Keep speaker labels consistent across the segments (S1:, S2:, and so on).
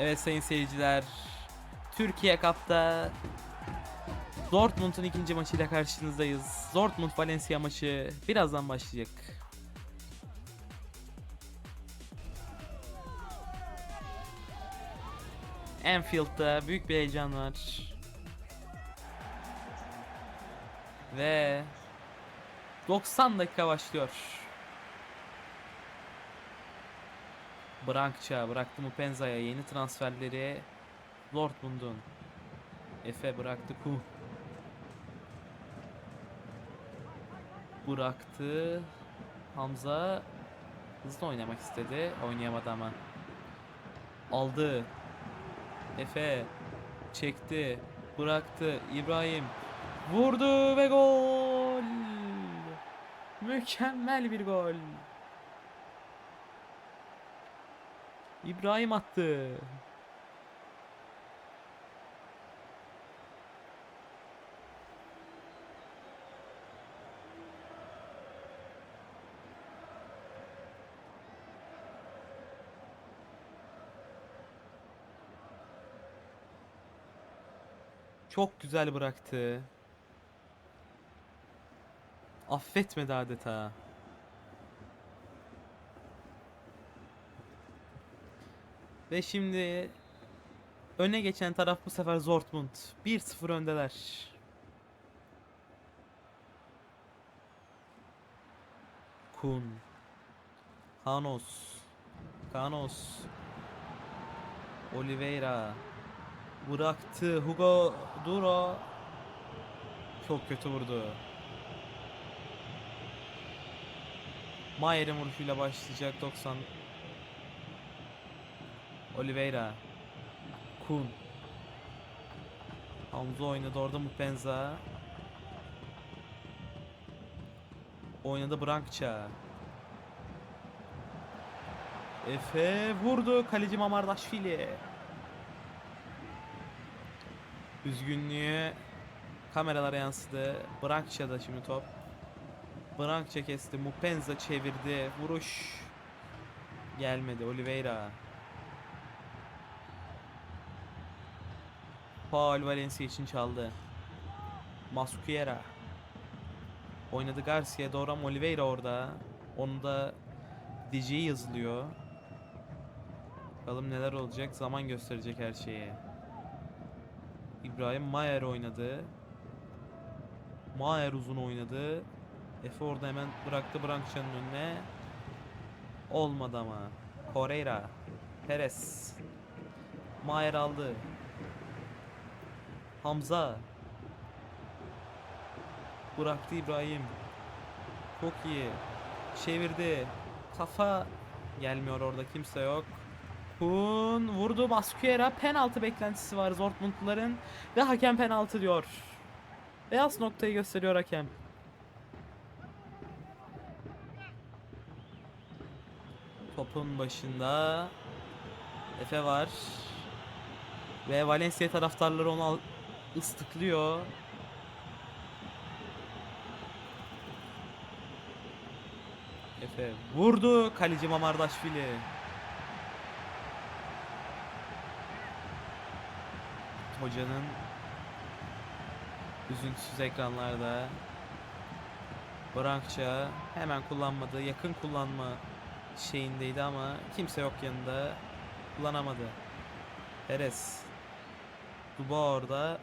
S1: Evet sayın seyirciler. Türkiye Cup'ta Dortmund'un ikinci maçıyla karşınızdayız. Dortmund Valencia maçı birazdan başlayacak. Anfield'da büyük bir heyecan var. Ve 90 dakika başlıyor. Brankça bıraktı Mupenza'ya yeni transferleri Dortmund'un. Efe bıraktı Kuhn. Bıraktı Hamza hızlı oynamak istedi. Oynayamadı ama. Aldı. Efe çekti. Bıraktı. İbrahim vurdu ve gol. Mükemmel bir gol. İbrahim attı. Çok güzel bıraktı. Affetmedi adeta. Ve şimdi öne geçen taraf bu sefer Dortmund. 1-0 öndeler. Kun. Hanos. Kanos. Oliveira. Bıraktı. Hugo Duro. Çok kötü vurdu. Mayer'in vuruşuyla başlayacak 90 Oliveira. Kun. Hamza oynadı orada Mupenza. Oynadı Brankça. Efe vurdu kaleci Mamardaşvili. Üzgünlüğü kameralara yansıdı. Brankça'da şimdi top. Brankça kesti. Mupenza çevirdi. Vuruş gelmedi. Oliveira. Paul Valencia için çaldı. Masquera. Oynadı Garcia doğru ama Oliveira orada. Onu da DJ yazılıyor. Bakalım neler olacak. Zaman gösterecek her şeyi. İbrahim Mayer oynadı. Mayer uzun oynadı. Efe orada hemen bıraktı Brankça'nın önüne. Olmadı ama. Correira. Perez. Mayer aldı. Hamza. Bıraktı İbrahim. Çok iyi. Çevirdi. Kafa gelmiyor orada kimse yok. Kun vurdu Masquera. Penaltı beklentisi var Dortmundluların. Ve hakem penaltı diyor. Beyaz noktayı gösteriyor hakem. Topun başında Efe var. Ve Valencia taraftarları onu al- ıslıklıyor. Efe vurdu kaleci Mamardaşvili. Hocanın üzüntüsüz ekranlarda Brankça hemen kullanmadı. Yakın kullanma şeyindeydi ama kimse yok yanında. Kullanamadı. Perez. Duba orada.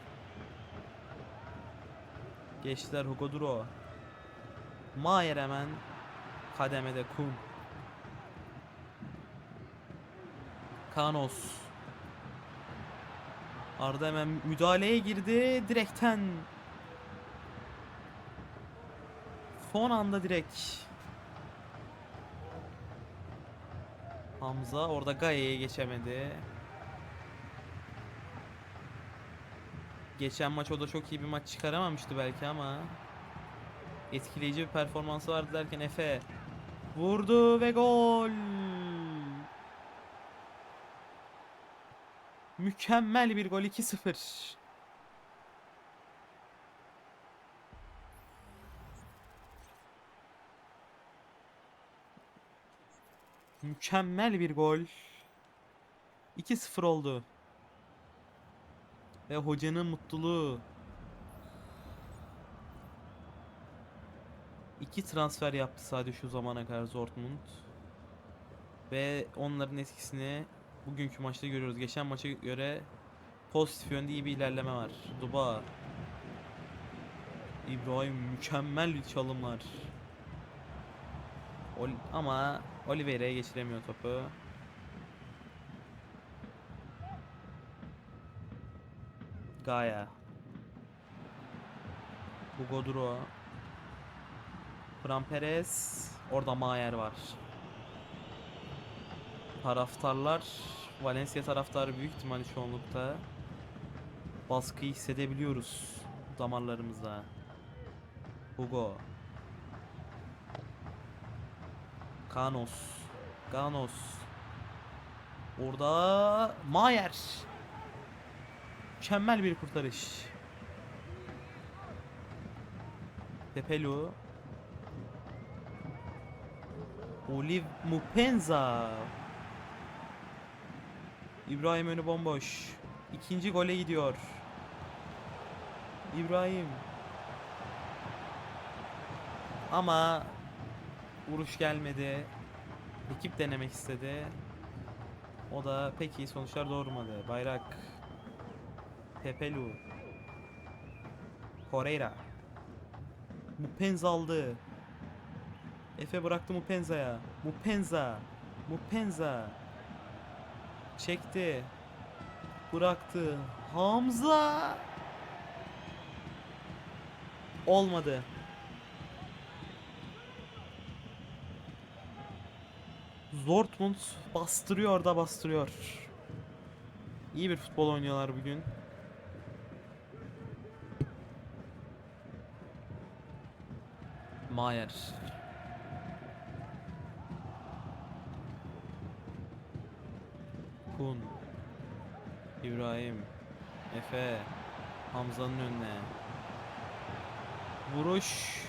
S1: Geçtiler Hugo Duro. Mayer hemen kademede Kun. Kanos. Arda hemen müdahaleye girdi. Direkten. Son anda direkt. Hamza orada Gaye'ye geçemedi. Geçen maç o da çok iyi bir maç çıkaramamıştı belki ama etkileyici bir performansı vardı derken Efe vurdu ve gol. Mükemmel bir gol 2-0. Mükemmel bir gol. 2-0 oldu. Ve hocanın mutluluğu. İki transfer yaptı sadece şu zamana kadar Dortmund. Ve onların etkisini bugünkü maçta görüyoruz. Geçen maça göre pozitif yönde iyi bir ilerleme var. Duba. İbrahim mükemmel çalımlar. Ol ama Oliveira'ya geçiremiyor topu. Gaia. Hugo Duro. Fran Perez. Orada Mayer var. Taraftarlar Valencia taraftarı büyük ihtimalle çoğunlukta baskıyı hissedebiliyoruz damarlarımızda. Hugo. Kanos. Ganos. Orada Mayer. Mükemmel bir kurtarış. Pepelu. Olive Mupenza. İbrahim önü bomboş. İkinci gole gidiyor. İbrahim. Ama vuruş gelmedi. Ekip denemek istedi. O da pek iyi sonuçlar doğurmadı. Bayrak. Pepelu. Correira. Mupenza aldı. Efe bıraktı Mupenza'ya. Mupenza. Mupenza. Çekti. Bıraktı. Hamza. Olmadı. Dortmund bastırıyor da bastırıyor. İyi bir futbol oynuyorlar bugün. Mayer. Kun. İbrahim. Efe. Hamza'nın önüne. Vuruş.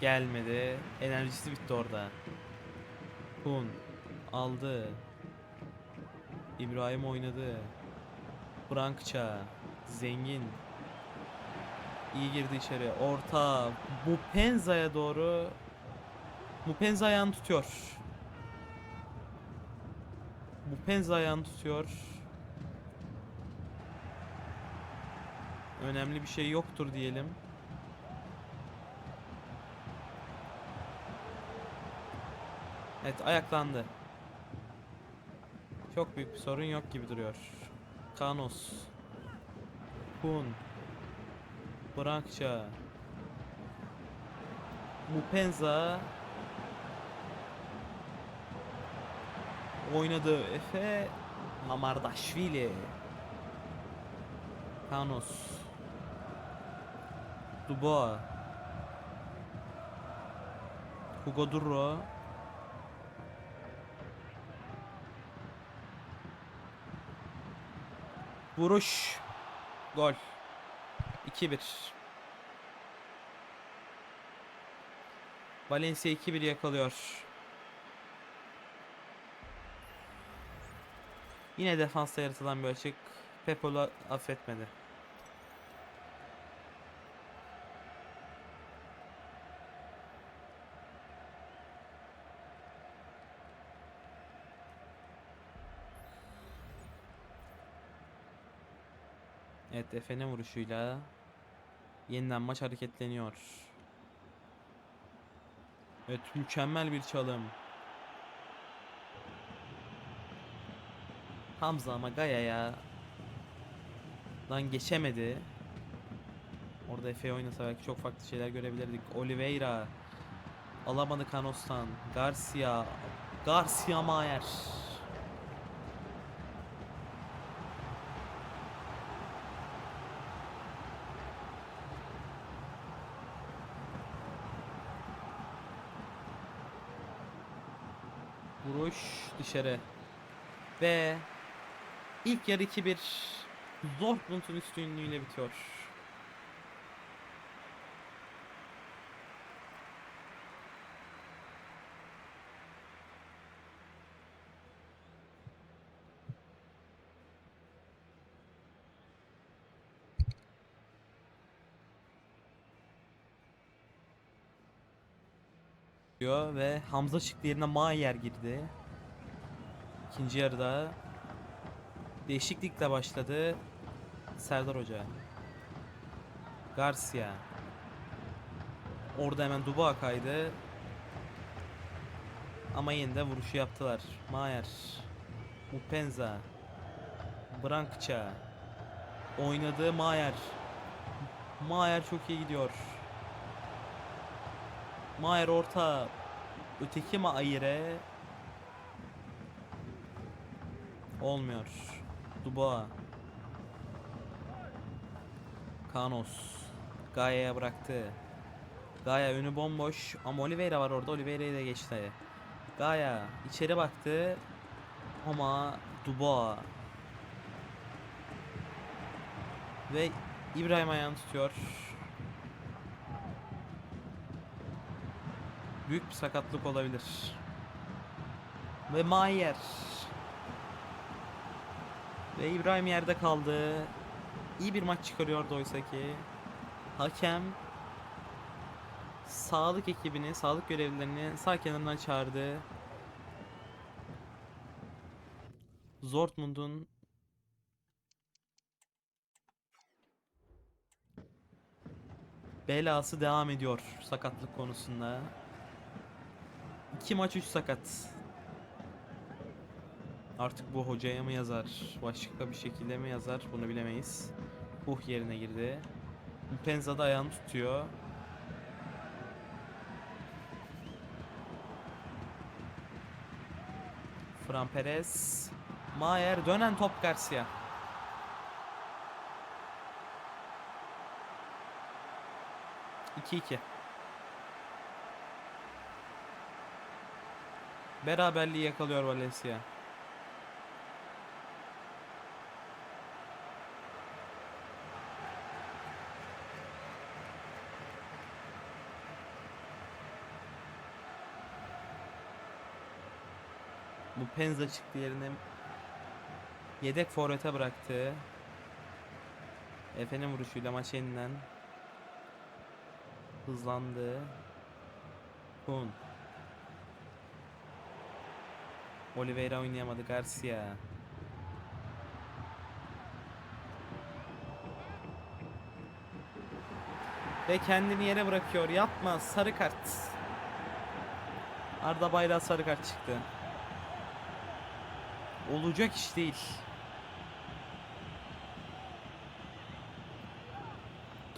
S1: Gelmedi. Enerjisi bitti orada. Kun. Aldı. İbrahim oynadı. Brankça. Zengin. İyi girdi içeri. Orta. Mupenza'ya doğru. Mupenza ayağını tutuyor. Mupenza ayağını tutuyor. Önemli bir şey yoktur diyelim. Evet ayaklandı. Çok büyük bir sorun yok gibi duruyor. Kanos. Kun. Brankça. Mupenza. Oynadı Efe. Mamardaşvili. Kanos. Dubois. Hugo Durro. Vuruş. Gol. 2-1. Valencia 2-1 yakalıyor. Yine defansta yaratılan bir açık. Pepolo affetmedi. Evet Efe'nin vuruşuyla yeniden maç hareketleniyor. Evet mükemmel bir çalım. Hamza ama Gaya'ya dan geçemedi. Orada Efe oynasa belki çok farklı şeyler görebilirdik. Oliveira alamadı Canos'tan. Garcia Garcia Mayer. Vuruş dışarı. Ve ilk yarı 2-1 Dortmund'un üstünlüğüyle bitiyor. Diyor ve Hamza çıktı yerine Mayer girdi. İkinci yarıda değişiklikle başladı. Serdar Hoca. Garcia. Orada hemen Dubois kaydı. Ama yine de vuruşu yaptılar. Mayer. Mupenza. Brankça. Oynadığı Mayer. Mayer çok iyi gidiyor. Mayer orta. Öteki Maier'e. Olmuyor. Dubois. Kanos. Gaia'ya bıraktı. Gaia önü bomboş ama Oliveira var orada. Oliveira'yı da geçti. Gaia içeri baktı. Ama Dubois. Ve İbrahim ayağını tutuyor. Büyük bir sakatlık olabilir. Ve Mayer. Ve İbrahim yerde kaldı. İyi bir maç çıkarıyordu oysa ki. Hakem sağlık ekibini, sağlık görevlilerini sağ kenarından çağırdı. Dortmund'un belası devam ediyor sakatlık konusunda. 2 maç 3 sakat. Artık bu hocaya mı yazar? Başka bir şekilde mi yazar? Bunu bilemeyiz. Huh yerine girdi. Penza da ayağını tutuyor. Fran Perez. Mayer dönen top Garcia. İki iki. Beraberliği yakalıyor Valencia. Bu Penza çıktı yerine yedek forvete bıraktı. Efe'nin vuruşuyla maç yeniden hızlandı. Kun. Oliveira oynayamadı. Garcia. Ve kendini yere bırakıyor. Yapma. Sarı kart. Arda Bayrağı sarı kart çıktı. Olacak iş değil.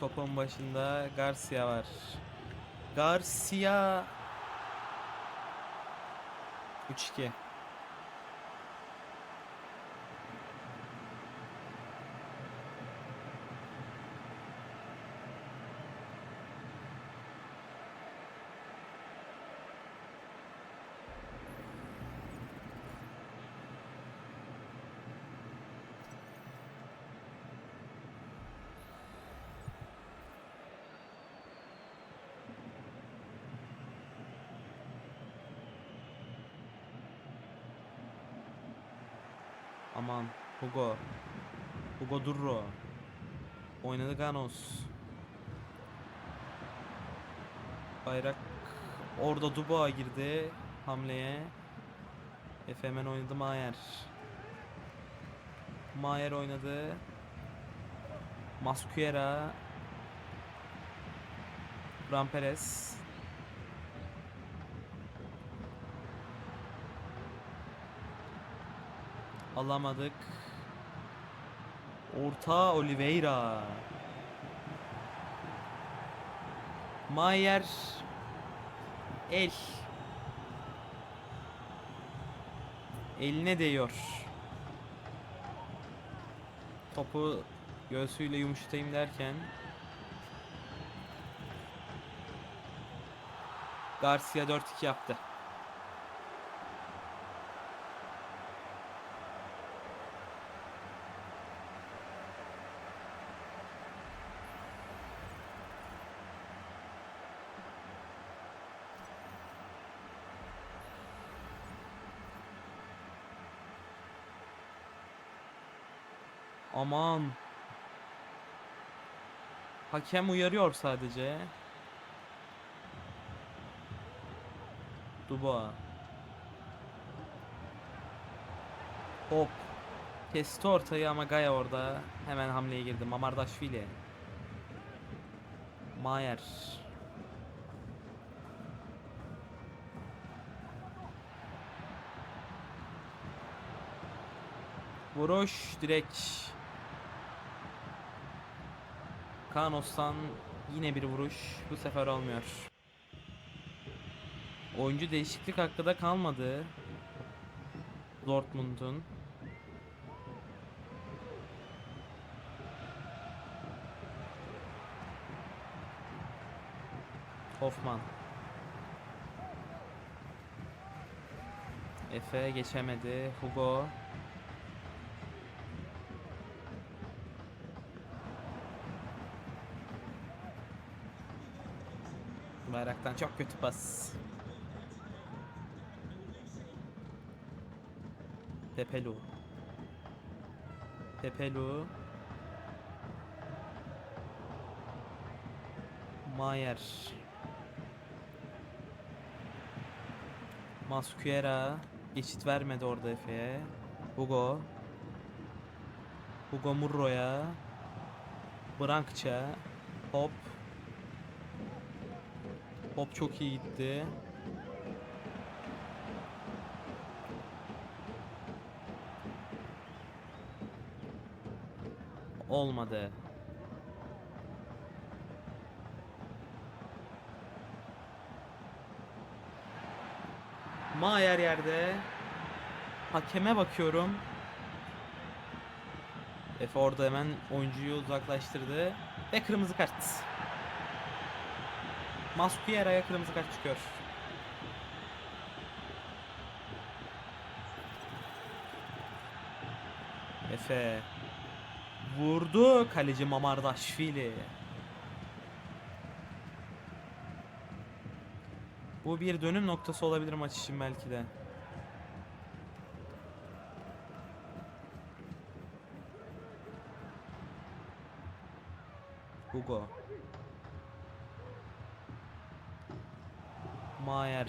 S1: Topun başında Garcia var. Garcia 3-2. Aman Hugo. Hugo Durro. Oynadı Ganos. Bayrak orada Dubois girdi hamleye. Efe oynadı Mayer. Mayer oynadı. Masquera. Fran Alamadık. Orta Oliveira. Mayer. El. Eline değiyor. Topu göğsüyle yumuşatayım derken Garcia 4-2 yaptı. Aman. Hakem uyarıyor sadece. Dubois. Hop. Kesti ortayı ama Gaya orada. Hemen hamleye girdi. Mamardaşvili. Mayer. Vuruş direkt. Kanos'tan yine bir vuruş. Bu sefer olmuyor. Oyuncu değişiklik hakkı da kalmadı. Dortmund'un. Hoffman. Efe geçemedi. Hugo. Bayraktan çok kötü pas. Pepelu. Pepelu. Mayer. Masquera geçit vermedi orada Efe'ye. Hugo. Hugo Murro'ya. Brankça. Hop. Hop çok iyi gitti. Olmadı. Mayer yerde. Hakeme bakıyorum. Efe orada hemen oyuncuyu uzaklaştırdı. Ve kırmızı kart. Masquera'ya kırmızı kart çıkıyor. Efe vurdu kaleci Mamardaşvili. Bu bir dönüm noktası olabilir maç için belki de. Hugo. Mayer.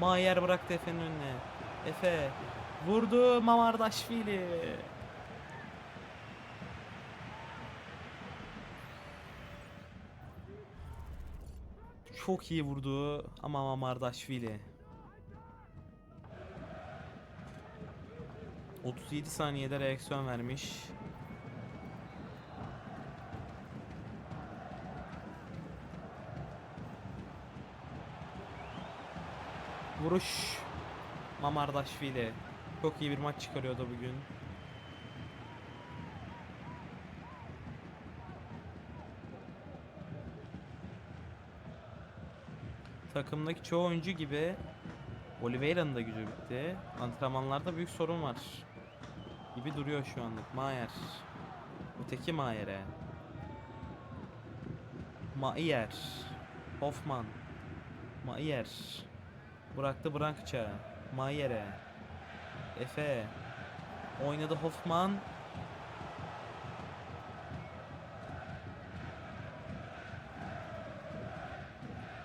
S1: Mayer bıraktı Efe'nin önüne. Efe vurdu Mamardaşvili. Çok iyi vurdu ama Mamardaşvili. 37 saniyede reaksiyon vermiş. Vuruş Mamardaşvili. Çok iyi bir maç çıkarıyordu bugün. Takımdaki çoğu oyuncu gibi Oliveira'nın da gücü bitti. Antrenmanlarda büyük sorun var. Gibi duruyor şu anlık. Mayer. Öteki Mayer'e. Maier. Hoffman. Maier. Bıraktı Brankça. Mayer'e. Efe. Oynadı Hoffman.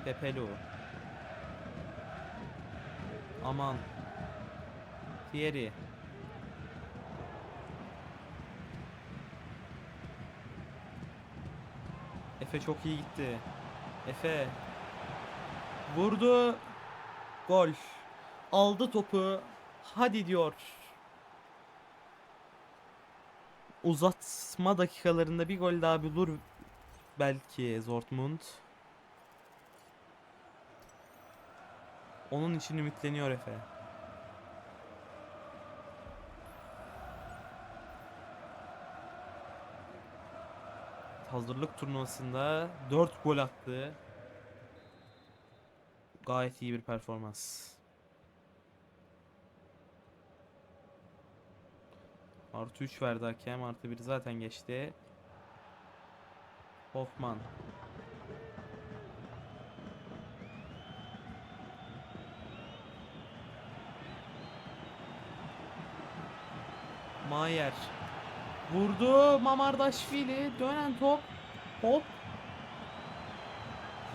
S1: Pepelu. Aman. Thierry. Efe çok iyi gitti. Efe. Vurdu. Gol. Aldı topu. Hadi diyor. Uzatma dakikalarında bir gol daha bulur belki Dortmund. Onun için ümitleniyor Efe. Hazırlık turnuvasında 4 gol attı. Gayet iyi bir performans. Artı 3 verdi hakem. Artı 1 zaten geçti. Hoffman. Mayer. Vurdu Mamardaşvili. Dönen top. Hop.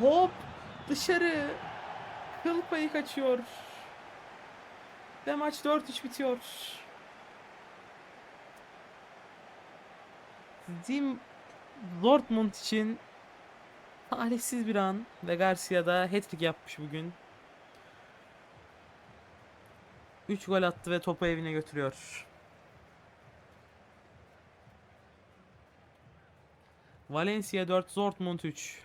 S1: Hop dışarı. Kıl payı kaçıyor. Ve maç 4-3 bitiyor. Team Dortmund için talihsiz bir an ve Garcia da hat-trick yapmış bugün. 3 gol attı ve topu evine götürüyor. Valencia 4, Dortmund 3.